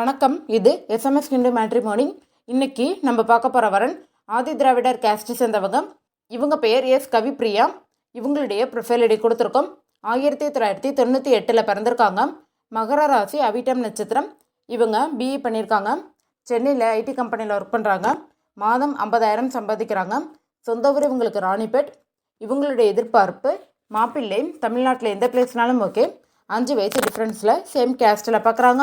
வணக்கம். இது எஸ்எம்எஸ் கிண்டு மார்னிங் இன்னைக்கு நம்ம பார்க்க போகிற வரன் ஆதி திராவிடர் கேஸ்ட் சேர்ந்தவங்க. இவங்க பெயர் எஸ் கவிப்ரியா இவங்களுடைய ப்ரொஃபைல் ஐடி கொடுத்துருக்கோம். ஆயிரத்தி தொள்ளாயிரத்தி தொண்ணூற்றி எட்டில் பிறந்திருக்காங்க. மகர ராசி அவிட்டம் நட்சத்திரம். இவங்க பிஇ பண்ணியிருக்காங்க. சென்னையில் ஐடி கம்பெனியில் ஒர்க் பண்ணுறாங்க மாதம் ஐம்பதாயிரம் சம்பாதிக்கிறாங்க. சொந்த ஊர் இவங்களுக்கு ராணிப்பேட். இவங்களுடைய எதிர்பார்ப்பு மாப்பிள்ளை தமிழ்நாட்டில் எந்த பிளேஸ்னாலும் ஓகே அஞ்சு வயசு டிஃப்ரென்ஸில் சேம் கேஸ்டில் பார்க்குறாங்க